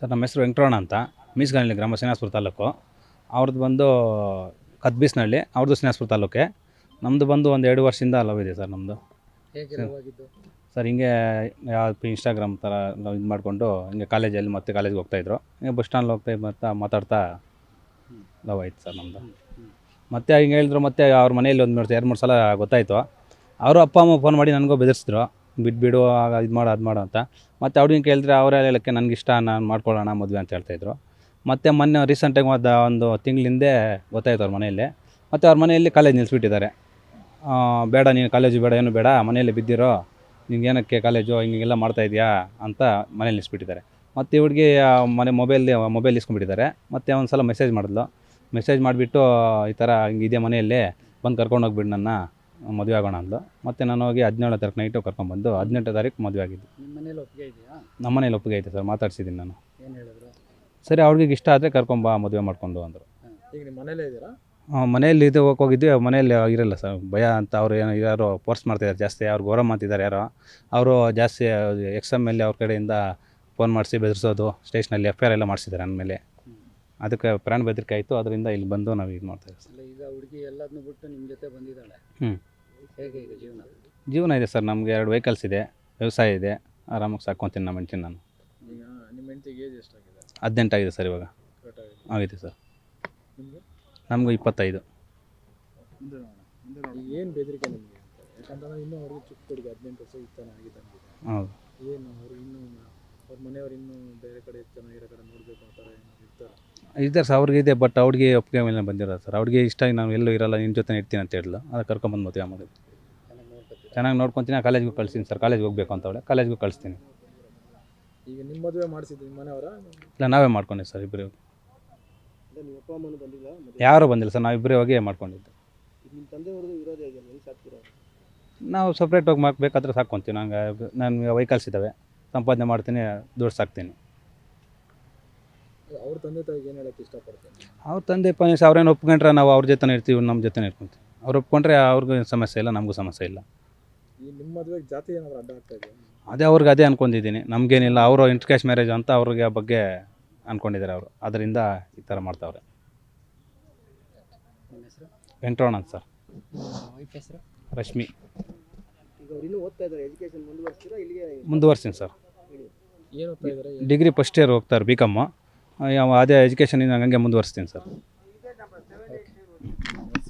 Sir ನಮ್ಮ ಹೆಸರು ವೆಂಕಟರಣ ಅಂತ. ಮೀಸ್ಗನಹಳ್ಳಿ ಗ್ರಾಮ ಶ್ರೀನಿವಾಸಪುರ ತಾಲೂಕು. ಅವ್ರದ್ದು ಬಂದು ಕದ್ಬೀಸ್ನಹಳ್ಳಿ ಅವ್ರದ್ದು ಶ್ರೀನಿವಾಸಪುರ ತಾಲೂಕೆ. ನಮ್ಮದು ಬಂದು ಒಂದು ಎರಡು ವರ್ಷದಿಂದ ಲವ್ ಇದೆ ಸರ್ ನಮ್ಮದು ಸರ್. ಹಿಂಗೆ ಯಾವ ಇನ್ಸ್ಟಾಗ್ರಾಮ್ ಥರ ನಾವು ಇದು ಮಾಡಿಕೊಂಡು ಹಿಂಗೆ ಕಾಲೇಜಲ್ಲಿ ಮತ್ತೆ ಕಾಲೇಜ್ಗೆ ಹೋಗ್ತಾಯಿದ್ರು ಹಿಂಗೆ ಬಸ್ ಸ್ಟ್ಯಾಂಡ್ ಹೋಗ್ತಾ ಮತ್ತೆ ಮಾತಾಡ್ತಾ ಲವ್ ಆಯ್ತು ಸರ್ ನಮ್ಮದು ಮತ್ತೆ ಹಿಂಗೆ ಹೇಳಿದ್ರು ಮತ್ತೆ ಅವ್ರ ಮನೆಯಲ್ಲಿ ಒಂದು ಮೂರು ಎರಡು ಮೂರು ಸಲ ಗೊತ್ತಾಯಿತು. ಅವರು ಅಪ್ಪ ಅಮ್ಮ ಫೋನ್ ಮಾಡಿ ನನಗೂ ಬೆದರಿಸಿದ್ರು. ಬಿಟ್ಬಿಡು, ಆಗ ಇದು ಮಾಡು, ಅದು ಮಾಡು ಅಂತ. ಮತ್ತು ಅವ್ರಿಗೆ ಕೇಳಿದ್ರೆ ಅವರೇ ಹೇಳೋಕ್ಕೆ ನನಗೆ ಇಷ್ಟ, ನಾನು ಮಾಡ್ಕೊಳ್ಳೋಣ ಮದುವೆ ಅಂತ ಹೇಳ್ತಾಯಿದ್ರು ಮತ್ತು ಮೊನ್ನೆ ರೀಸೆಂಟಾಗಿ ಒಂದು ಒಂದು ತಿಂಗಳಿಂದೆ ಗೊತ್ತಾಯಿತು ಅವ್ರ ಮನೆಯಲ್ಲಿ. ಮತ್ತು ಅವ್ರ ಮನೆಯಲ್ಲಿ ಕಾಲೇಜ್ ನಿಲ್ಲಿಸ್ಬಿಟ್ಟಿದ್ದಾರೆ ಬೇಡ, ನೀನು ಕಾಲೇಜು ಬೇಡ, ಏನು ಬೇಡ, ಮನೆಯಲ್ಲಿ ಬಿದ್ದಿರೋ, ನಿಂಗೆ ಏನಕ್ಕೆ ಕಾಲೇಜು ಹಿಂಗೆಲ್ಲ ಮಾಡ್ತಾ ಅಂತ ಮನೇಲಿ ನಿಲ್ಲಿಸ್ಬಿಟ್ಟಿದ್ದಾರೆ ಮತ್ತು ಇವ್ರಿಗೆ ಮನೆ ಮೊಬೈಲ್ ಮೊಬೈಲ್ ಇಸ್ಕೊಂಡ್ಬಿಟ್ಟಿದ್ದಾರೆ. ಮತ್ತು ಒಂದು ಸಲ ಮೆಸೇಜ್ ಮಾಡಿದ್ಲು. ಮೆಸೇಜ್ ಮಾಡಿಬಿಟ್ಟು ಈ ಥರ ಹಿಂಗಿದೆ ಮನೆಯಲ್ಲಿ, ಬಂದು ಕರ್ಕೊಂಡು ಹೋಗ್ಬಿಡು ನನ್ನ. ಮದುವೆ ಆಗೋಣ ಅಂದ್ಲು ಮತ್ತೆ ನಾನು ಹೋಗಿ ಹದಿನೇಳನೇ ತಾರೀಕು ನೈಟು ಕರ್ಕೊಂಡ್ಬಂದು ಹದಿನೆಂಟು ತಾರೀಕು ಮದುವೆ ಆಗಿದ್ದು. ನಿಮ್ಮ ಮನೇಲಿ ಒಪ್ಪಿಗೆ ಇದೆಯಾ? ನಮ್ಮ ಮನೇಲಿ ಒಪ್ಪಿಗೆ ಐತೆ ಸರ್ ಮಾತಾಡ್ಸಿದ್ದೀನಿ ನಾನು. ಏನು ಹೇಳಿದ್ರು? ಸರಿ ಅವ್ರಿಗೆ ಇಷ್ಟ ಆದರೆ ಕರ್ಕೊಂಬಾ ಮದುವೆ ಮಾಡ್ಕೊಂಡು ಅಂದರು. ಈಗ ನಿಮ್ಮ ಮನೇಲೇ ಇದ್ದೀರಾ? ಇದು ಹೋಗಿ ಹೋಗಿದ್ವಿ ಮನೇಲಿ ಇರಲ್ಲ ಸರ್ ಭಯ ಅಂತ ಅವ್ರು ಏನೋ ಯಾರೋ ಫೋರ್ಸ್ ಮಾಡ್ತಿದ್ದಾರೆ ಜಾಸ್ತಿ ಅವ್ರು ಗೌರವ ಅಂತಿದ್ದಾರೆ ಯಾರೋ. ಅವರು ಜಾಸ್ತಿ ಎಕ್ಸಾಮ್ ಮೇಲೆ ಅವ್ರ ಕಡೆಯಿಂದ ಫೋನ್ ಮಾಡಿಸಿ ಬೆದರಿಸೋದು ಸ್ಟೇಷನಲ್ಲಿ ಎಫ್ ಐ ಆರ್ ಎಲ್ಲ ಮಾಡಿಸಿದ್ದಾರೆ ಅಂದಮೇಲೆ ಅದಕ್ಕೆ ಪ್ರಾಣ ಬೆದರಿಕೆ ಆಯಿತು. ಅದರಿಂದ ಇಲ್ಲಿ ಬಂದು ನಾವು ಇದು ಮಾಡ್ತಾಯಿದ್ದೀವಿ ಸರ್ ಅಲ್ಲ ಈಗ ಹುಡುಗಿ ಎಲ್ಲದನ್ನೂ ಬಿಟ್ಟು ನಿಮ್ಮ ಜೊತೆ ಬಂದಿದ್ದಾಳೆ. ಹ್ಮ್. ಹೇಗೆ ಈಗ ಜೀವನ? ಜೀವನ ಇದೆ ಸರ್. ನಮಗೆ ಎರಡು ವೆಹಿಕಲ್ಸ್ ಇದೆ. ವ್ಯವಸಾಯ ಇದೆ. ಆರಾಮಾಗಿ ಸಾಕೊಂತೀನಿ ನಮ್ಮ ಹೆಂಡ್ತಿನ ನಾನು. ಈಗ ನಿಮ್ಮ ಹೆಂಡತಿಗೆ ಏಜ್ ಎಷ್ಟಾಗಿದೆ? ಹದಿನೆಂಟಾಗಿದೆ ಸರ್ ಇವಾಗ. ಕರೆಕ್ಟಾಗಿದೆ ಆಗಿದೆ. ಸರ್. ನಿಮಗೆ ನಮಗೂ ಇಪ್ಪತ್ತೈದು. ಏನು ಬೆದರಿಕೆ ನಿಮಗೆ ಯಾಕಂತಂದ್ರೆ ಇನ್ನೂ ಅವ್ರಿಗೆ ಚಿಕ್ಕ ಹುಡುಗಿ ಹದಿನೆಂಟು ವರ್ಷ ಇತ್ತಾನೆ ಆಗಿದೆ ಹೌದು. ಏನು ಅವ್ರು ಇನ್ನೂ ಅವ್ರ ಮನೆಯವ್ರು ಇನ್ನೂ ಬೇರೆ ಕಡೆ ಚೆನ್ನಾಗಿರೋ ಕಡೆ ನೋಡಬೇಕು ಆ ಥರ ಏನೋ ಇರ್ತಾರೆ? ಇದ್ದಾರೆ ಸರ್ ಅವ್ರಿಗೆ ಇದೆ ಬಟ್ ಅವ್ರಿಗೆ ಒಪ್ಪಿಗೆ ಮೇಲೆ ಬಂದಿರೋದು ಸರ್. ಅವ್ರಿಗೆ ಇಷ್ಟ ನಾವು ನಾನು ಎಲ್ಲೂ ಇರಲ್ಲ ನಿಮ್ಮ ಜೊತೆ ಇರ್ತೀನಿ ಅಂತ ಹೇಳಿದ್ಲು. ಅದಕ್ಕೆ ಕರ್ಕೊಂಬಂದು ಮದುವೆ ಮಾಡಿದ್ವಿ ಚೆನ್ನಾಗಿ ನೋಡ್ಕೊತೀನಿ ಕಾಲೇಜ್ಗೆ ಕಳಿಸ್ತೀನಿ ಸರ್. ಕಾಲೇಜ್ಗೆ ಹೋಗ್ಬೇಕು ಅಂತ ಅವಳೆ. ಕಾಲೇಜ್ಗೂ ಕಳಿಸ್ತೀನಿ. ಈಗ ನಿಮ್ಮ ಮದುವೆ ಮಾಡಿಸಿದ್ದೀನಿ ಮನೆಯವರ? ಇಲ್ಲ ನಾವೇ ಮಾಡ್ಕೊಂಡೆ ಸರ್ ಇಬ್ಬರು ಯಾರೂ ಬಂದಿಲ್ಲ ಸರ್ ನಾವು ಇಬ್ಬರೇ ಹೋಗಿ ಮಾಡ್ಕೊಂಡಿದ್ದು. ನಿಮ್ಮ ತಂದೆಯವ್ರದ್ದು ನಾವು ಸಪ್ರೇಟ್ ಹೋಗಿ ಮಾಡ್ಬೇಕಾದ್ರೆ ಸಾಕೊತೀವಿ ನಂಗೆ ನಾನು ವೆಹಿಕಲ್ಸ್ ಇದ್ದಾವೆ ಸಂಪಾದನೆ ಮಾಡ್ತೀನಿ ದುಡ್ಡು ಸಾಕ್ತೀನಿ. ಅವ್ರ ತಂದೆ ತಾಯಿಗೆ ಏನು ಹೇಳಕ್ಕೆ ಇಷ್ಟಪಡ್ತೀನಿ ಅವ್ರ ತಂದೆ ಪಂಚ ಅವ್ರೇನು ಒಪ್ಕೊಂಡ್ರೆ ನಾವು ಅವ್ರ ಜೊತೆ ಇರ್ತೀವಿ ನಮ್ಮ ಜೊತೆ ಇರ್ಕೊಂತೀವಿ ಅವ್ರು ಒಪ್ಕೊಂಡ್ರೆ ಅವ್ರಿಗೂ ಏನ್ ಸಮಸ್ಯೆ ಇಲ್ಲ ನಮಗೂ ಸಮಸ್ಯೆ ಇಲ್ಲ. ಈ ನಿಮ್ಮ ಮದುವೆಗೆ ಜಾತಿ ಏನಾದರೂ ಅಡ್ಡ ಆಗ್ತಾ ಇದೆ ಅದೇ ಅವ್ರಿಗೆ ಅದೇ ಅನ್ಕೊಂಡಿದ್ದೀನಿ. ನಮಗೇನಿಲ್ಲ ಅವರು ಇಂಟರ್ ಕ್ಯಾಶ್ ಮ್ಯಾರೇಜ್ ಅಂತ ಅವ್ರಿಗೆ ಆ ಬಗ್ಗೆ ಅನ್ಕೊಂಡಿದ್ದಾರೆ ಅವರು. ಅದರಿಂದ ಈ ಥರ ಮಾಡ್ತಾವ್ರೆ. ನಿಮ್ಮ ಹೆಸರು? ವೆಂಕಟರಮಣ ಅಂತ ಸರ್ ರಶ್ಮಿ. ಈಗ ಅವ್ರು ಇನ್ನೂ ಓದ್ತಾ ಇದ್ದಾರೆ ಎಜುಕೇಷನ್ ಮುಂದುವರಿಸ್ತೀರಾ ಇಲ್ಲಿಗೆ? ಮುಂದುವರ್ಸ್ತೀನಿ ಸರ್. ಏನು ಓದ್ತಾ ಇದ್ದಾರೆ? ಡಿಗ್ರಿ ಫಸ್ಟ್ ಇಯರ್ ಹೋಗ್ತಾರೆ ಬಿ ಕಮ್ಮು ಅದೇ ಎಜುಕೇಷನ್ ಹಂಗೆ ಮುಂದುವರಿಸ್ತೀನಿ ಸರ್.